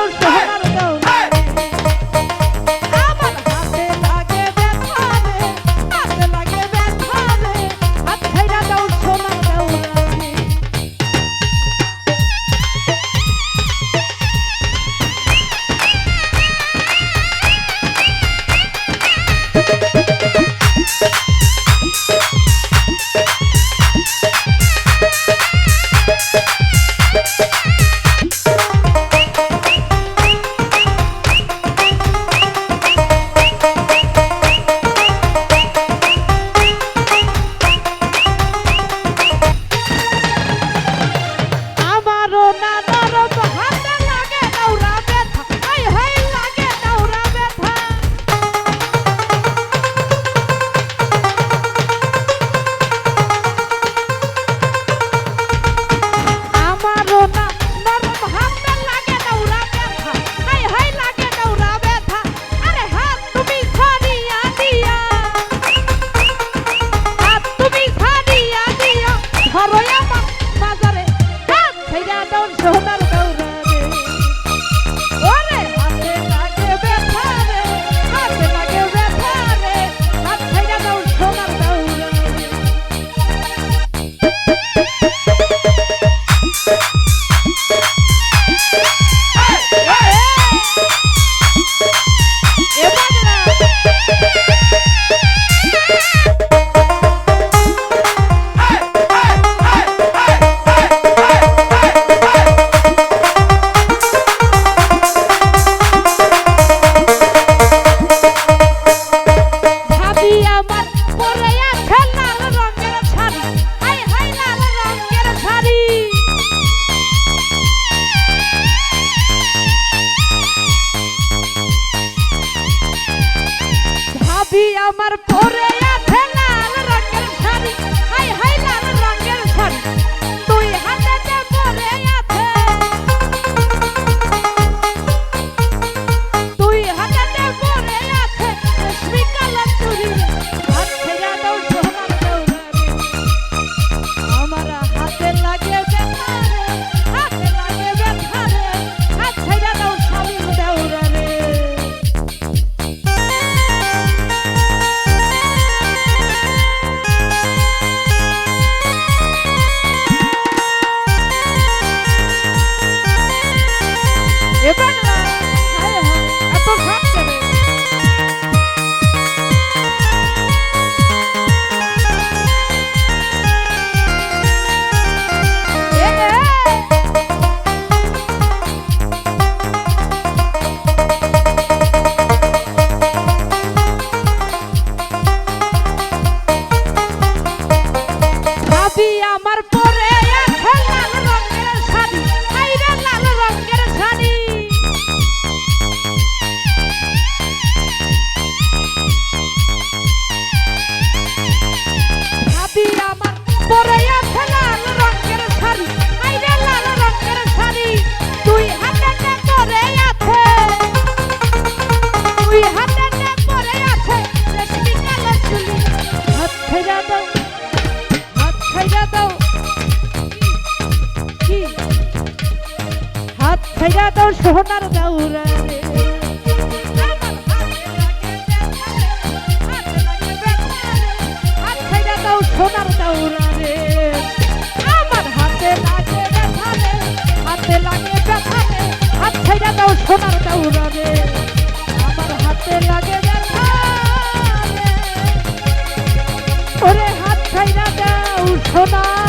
Oh. আমার পরে Everybody সোনার গাউরা সোনার দাউরা রে আমার হাতে লাগে ব্যথা রে হাতে লাগে ব্যথা রে হাত ছাইড়া দাও সোনার দাউরা রে আমার হাতে লাগে ব্যথা রে ওরে হাত ছাইড়া দাও সোনার